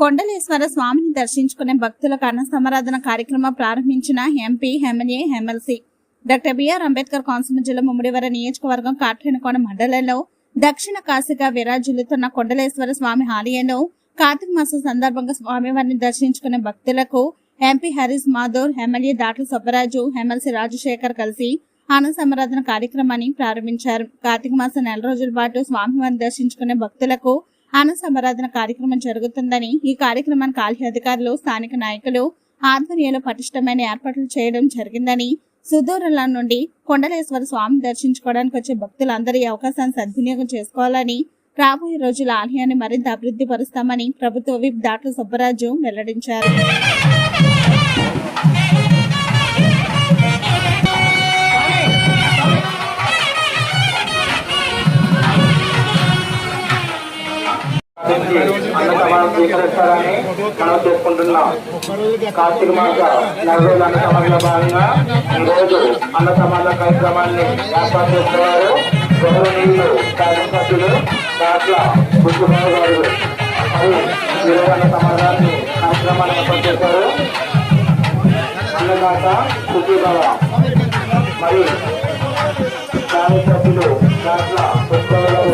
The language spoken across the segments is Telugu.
కొండలేశ్వర స్వామిని దర్శించుకునే భక్తులకు అన్న సమరాధన కార్యక్రమం ప్రారంభించిన MP MLA MLC doctor BR Ambedkar Konaseema జిల్లా ముమ్మిడివర నియోజకవర్గం కాట్రేనకోన మండలంలో దక్షిణ కాశీగా విరాజిల్లుతున్న కొండలేశ్వర స్వామి ఆలయంలో కార్తీక మాసం సందర్భంగా స్వామివారిని దర్శించుకునే భక్తులకు MP Harish Madhur MLA Datla Subbaraju MLC Rajasekhar కలిసి అన్న సమారాధన కార్యక్రమాన్ని ప్రారంభించారు. కార్తీక మాసం నెల రోజుల పాటు స్వామివారిని దర్శించుకునే భక్తులకు అన్న సంపరాధన కార్యక్రమం జరుగుతుందని ఈ కార్యక్రమానికి ఆలయ అధికారులు స్థానిక నాయకులు ఆధ్వర్యంలో పటిష్టమైన ఏర్పాట్లు చేయడం జరిగిందని సుదూరంల నుండి కొండలేశ్వర స్వామిని దర్శించుకోవడానికి వచ్చే భక్తులందరి అవకాశాన్ని సద్వినియోగం చేసుకోవాలని రాబోయే రోజుల ఆలయాన్ని మరింత అభివృద్ధి పరుస్తామని ప్రభుత్వ విప్ దాట్ల సుబ్బరాజు వెల్లడించారు. అన్న సమానం స్వీకరిస్తారని మనం చెప్పుకుంటున్నాం. కార్తీక మాస నలభై అన్న భాగంగా ఈ రోజు అన్న కార్యక్రమాన్ని ఏర్పాటు చేస్తున్నారు. గౌరవనీయులు సభ్యులు దాట్ల బుద్ధుబాబు గారు. ఈరోజు అన్న సమాజాన్ని కార్యక్రమాన్ని ఏర్పాటు చేశారు. అన్నదాత సుఖీభవ. మరియు కార్యకర్తలు దాట్ల బుద్ధుబాబు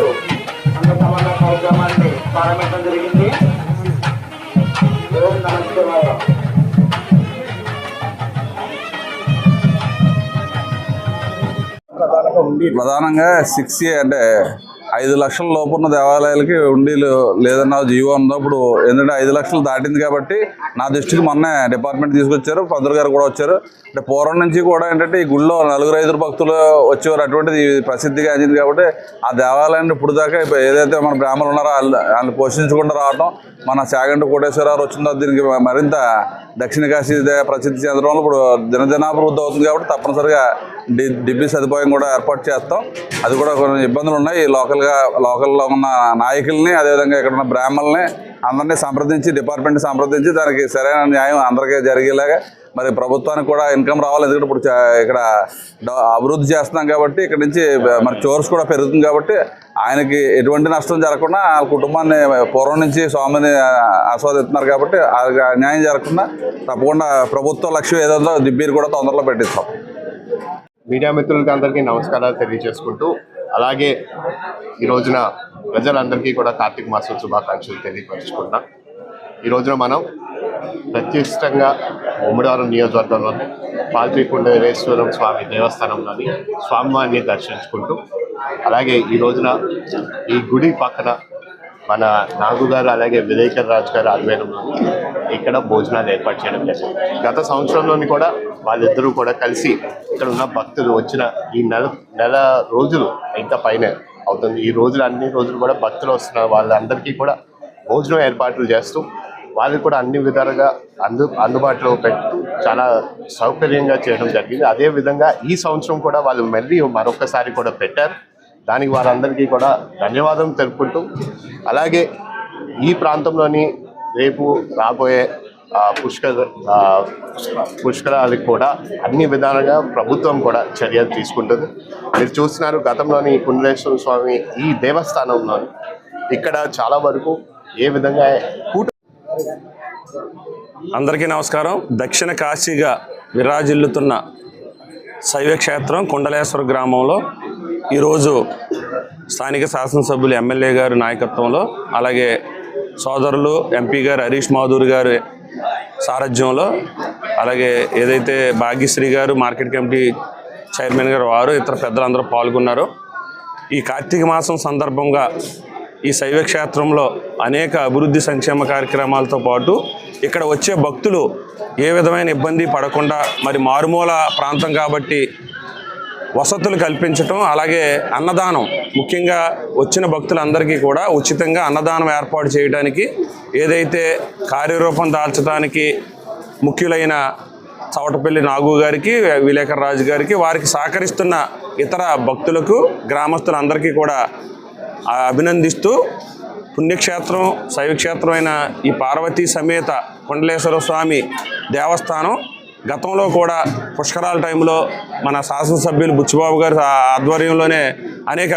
ప్రారంభించడం జరిగింది. ఓం నమస్కారం ప్రధానంగా సిక్స్ అంటే ఐదు లక్షల లోపు ఉన్న దేవాలయాలకి ఉండీలు లేదన్న జీవో ఉన్నప్పుడు ఎందుకంటే ఐదు లక్షలు దాటింది కాబట్టి నా దృష్టికి మొన్న డిపార్ట్మెంట్ తీసుకొచ్చారు పంతులు గారు కూడా వచ్చారు. అంటే పూర్వం నుంచి కూడా ఏంటంటే ఈ గుళ్ళో నలుగురు ఐదుగురు భక్తులు వచ్చేవారు. అటువంటిది ప్రసిద్ధిగా అందింది కాబట్టి ఆ దేవాలయాన్ని ఇప్పుడు దాకా ఇప్పుడు ఏదైతే మన బ్రాహ్మణులు ఉన్నారో వాళ్ళు వాళ్ళు పోషించకుండా రావడం మన శాగంటి కోటేశ్వరరావు వచ్చిందో దీనికి మరింత దక్షిణ కాశీ ప్రసిద్ధి చెందడం వల్ల ఇప్పుడు జనజనాభివృద్ధి అవుతుంది కాబట్టి తప్పనిసరిగా డి డిబ్బీ సదుపాయం కూడా ఏర్పాటు చేస్తాం. అది కూడా కొన్ని ఇబ్బందులు ఉన్నాయి. లోకల్గా లోకల్లో ఉన్న నాయకుల్ని అదేవిధంగా ఇక్కడ ఉన్న బ్రాహ్మణుల్ని అందరినీ సంప్రదించి డిపార్ట్మెంట్ సంప్రదించి దానికి సరైన న్యాయం అందరికీ జరిగేలాగా మరి ప్రభుత్వానికి కూడా ఇన్కమ్ రావాలి ఎందుకంటే ఇప్పుడు చా- ఇక్కడ అభివృద్ధి చేస్తున్నాం కాబట్టి ఇక్కడ నుంచి మరి చోర్స్ కూడా పెరుగుతుంది కాబట్టి ఆయనకి ఎటువంటి నష్టం జరగకుండా ఆ కుటుంబాన్ని పూర్వం నుంచి స్వామిని ఆస్వాదిస్తున్నారు కాబట్టి ఆ న్యాయం జరగకుండా తప్పకుండా ప్రభుత్వ లక్ష్యం ఏదో దిబ్బీరు కూడా తొందరలో పెట్టిస్తాం. మీడియా మిత్రులకి అందరికీ నమస్కారాలు తెలియజేసుకుంటూ అలాగే ఈ రోజున ప్రజలందరికీ కూడా కార్తీక మాసం శుభాకాంక్షలు తెలియపరుచుకుంటున్నాం. ఈ రోజున మనం ప్రతిష్టంగా ఉమ్మడారం నియోజకవర్గంలోని పాల్పీకుండ వీరేశ్వరం స్వామి దేవస్థానంలోని స్వామివారిని దర్శించుకుంటూ అలాగే ఈ రోజున ఈ గుడి పక్కన మన నాగు గారు అలాగే విలేకర్ రాజు గారు ఆధ్వర్యంలో ఇక్కడ భోజనాలు ఏర్పాటు చేయడం జరిగింది. గత సంవత్సరంలోని కూడా వాళ్ళిద్దరూ కూడా కలిసి ఇక్కడ ఉన్న భక్తులు వచ్చిన ఈ నెల నెల రోజులు ఇంత పైన అవుతుంది. ఈ రోజులు అన్ని రోజులు కూడా భక్తులు వస్తున్న వాళ్ళందరికీ కూడా భోజనం ఏర్పాట్లు చేస్తూ వాళ్ళకి కూడా అన్ని విధాలుగా అందు అందుబాటులో పెట్టు చాలా సౌకర్యంగా చేయడం జరిగింది. అదే విధంగా ఈ సంవత్సరం కూడా వాళ్ళు మళ్ళీ మరొకసారి కూడా పెట్టారు. దానికి వారందరికీ కూడా ధన్యవాదం తెలుపుకుంటూ అలాగే ఈ ప్రాంతంలోని రేపు రాబోయే పుష్కర పుష్కరాలకు కూడా అన్ని విధాలుగా ప్రభుత్వం కూడా చర్యలు తీసుకుంటుంది. మీరు చూస్తున్నారు గతంలోని కుండలేశ్వర స్వామి ఈ దేవస్థానంలోని. ఇక్కడ చాలా వరకు ఏ విధంగా కూట అందరికీ నమస్కారం. దక్షిణ కాశీగా విరాజిల్లుతున్న శైవక్షేత్రం కుండలేశ్వర గ్రామంలో ఈరోజు స్థానిక శాసనసభ్యులు ఎమ్మెల్యే గారి నాయకత్వంలో అలాగే సోదరులు ఎంపీ గారు హరీష్ మాధూర్ గారి సారథ్యంలో అలాగే ఏదైతే భాగ్యశ్రీ గారు మార్కెట్ కమిటీ చైర్మన్ గారు వారు ఇతర పెద్దలందరూ పాల్గొన్నారు. ఈ కార్తీక మాసం సందర్భంగా ఈ శైవ క్షేత్రంలో అనేక అభివృద్ధి సంక్షేమ కార్యక్రమాలతో పాటు ఇక్కడ వచ్చే భక్తులు ఏ విధమైన ఇబ్బంది పడకుండా మరి మారుమూల ప్రాంతం కాబట్టి వసతులు కల్పించటం అలాగే అన్నదానం ముఖ్యంగా వచ్చిన భక్తులందరికీ కూడా ఉచితంగా అన్నదానం ఏర్పాటు చేయడానికి ఏదైతే కార్యరూపం దాల్చడానికి ముఖ్యులైన చవటపల్లి నాగు గారికి విలేకర్ రాజు గారికి వారికి సహకరిస్తున్న ఇతర భక్తులకు గ్రామస్తులందరికీ కూడా అభినందిస్తూ పుణ్యక్షేత్రం శైవక్షేత్రమైన ఈ పార్వతీ సమేత కొండలేశ్వర స్వామి దేవస్థానం గతంలో కూడా పుష్కరాల టైంలో మన శాసనసభ్యులు బుచ్చిబాబు గారి ఆధ్వర్యంలోనే అనేక